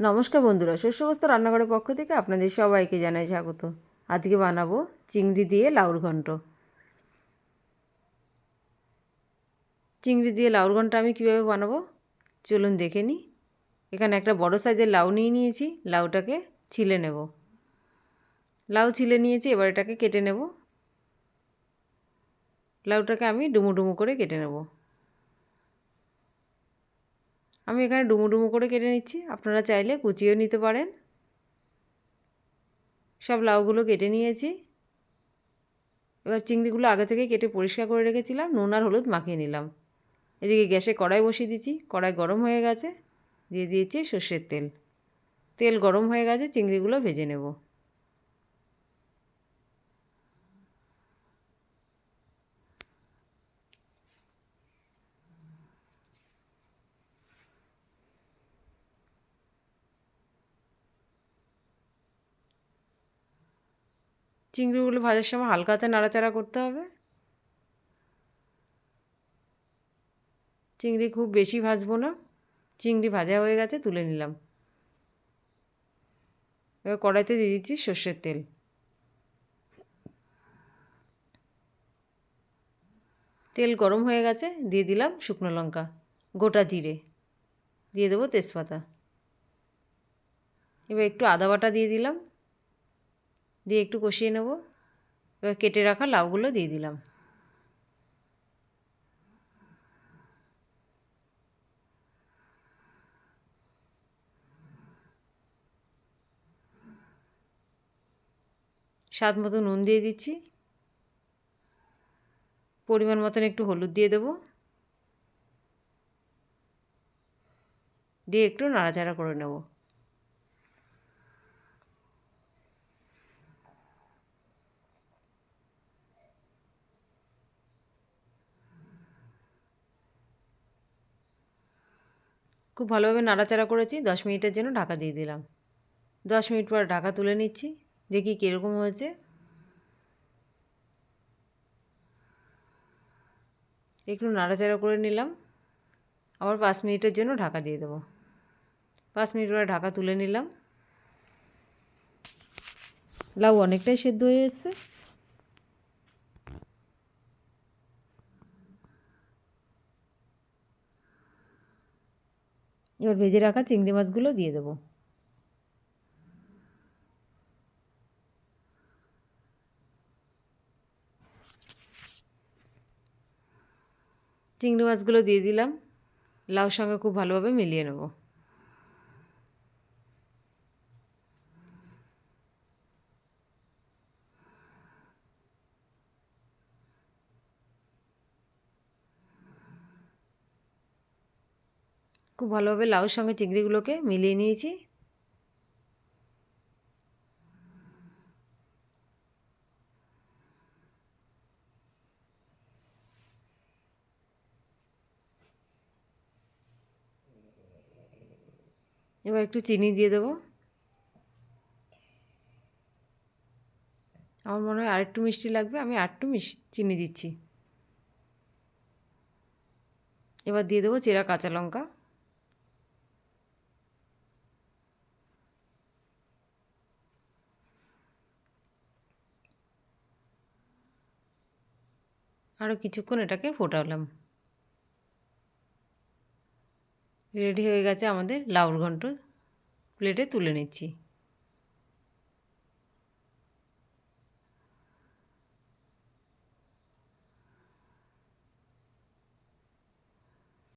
নমস্কার বন্ধুরা শস্যবস্ত রান্নাঘরের পক্ষ থেকে আপনাদের সবাইকে জানাই স্বাগত। আজকে বানাবো চিংড়ি দিয়ে লাউর ঘন্ট। চিংড়ি দিয়ে লাউর ঘন্ট আমি কীভাবে বানাবো? চলুন দেখে নিই। এখানে একটা বড় সাইজের লাউ নিয়ে নিয়েছি, লাউটাকে ছিলে নেব। লাউ ছিলে নিয়েছি, এবার এটাকে কেটে নেব। লাউটাকে আমি ডুমু ডুমু করে কেটে নেব। আমি এখানে ডুমো ডুমো করে কেটে নিচ্ছি। আপনারা চাইলে কুচিয়েও নিতে পারেন। সব লাউগুলো কেটে নিয়েছি। এবার চিংড়িগুলো আগে থেকে কেটে পরিষ্কার করে রেখেছিলাম, নুন আর হলুদ মাখিয়ে নিলাম। এদিকে গ্যাসে কড়াই বসিয়ে দিচ্ছি। কড়াই গরম হয়ে গেছে, দিয়ে দিয়েছি সর্ষের তেল। তেল গরম হয়ে গেছে, চিংড়িগুলো ভেজে নেব। চিংড়িগুলো ভাজার সময় হালকাতে নাড়াচাড়া করতে হবে। চিংড়ি খুব বেশি ভাজবো না। চিংড়ি ভাজা হয়ে গেছে, তুলে নিলাম। এবার কড়াইতে দিয়ে দিচ্ছি সর্ষের তেল। তেল গরম হয়ে গেছে, দিয়ে দিলাম শুকনো লঙ্কা, গোটা জিরে। দিয়ে দেবো তেজপাতা। এবার একটু আদা বাটা দিয়ে দিলাম। দিয়ে একটু কষিয়ে নেব। এবার কেটে রাখা লাউগুলো দিয়ে দিলাম। স্বাদ মতো নুন দিয়ে দিচ্ছি। পরিমাণ মতন একটু হলুদ দিয়ে দেবো। দিয়ে একটু নাড়াচাড়া করে নেব। খুব ভালোভাবে নাড়াচাড়া করেছি, দশ মিনিটের জন্য ঢাকা দিয়ে দিলাম। দশ মিনিট পর ঢাকা তুলে নিচ্ছি, দেখি কীরকম হয়েছে। একটু নাড়াচাড়া করে নিলাম, আবার পাঁচ মিনিটের জন্য ঢাকা দিয়ে দেবো। পাঁচ মিনিট পরে ঢাকা তুলে নিলাম। লাউ অনেকটাই সেদ্ধ হয়ে এসছে। এবার ভেজে রাখা চিংড়ি মাছগুলো দিয়ে দেবো। চিংড়ি মাছগুলো দিয়ে দিলাম। লাউ সঙ্গে খুব ভালোভাবে মিলিয়ে নেব। খুব ভালোভাবে লাউর সঙ্গে চিংড়িগুলোকে মিলিয়ে নিয়েছি। এবার একটু চিনি দিয়ে দেবো। আমার মনে হয় আরেকটু মিষ্টি লাগবে, আমি আরেকটু মিশ, চিনি দিচ্ছি। এবার দিয়ে দেবো চেরা কাঁচা লঙ্কা। আরও কিছুক্ষণ এটাকে ফোটালাম। রেডি হয়ে গেছে আমাদের লাউর ঘন্ট প্লেটে তুলে নিচ্ছি।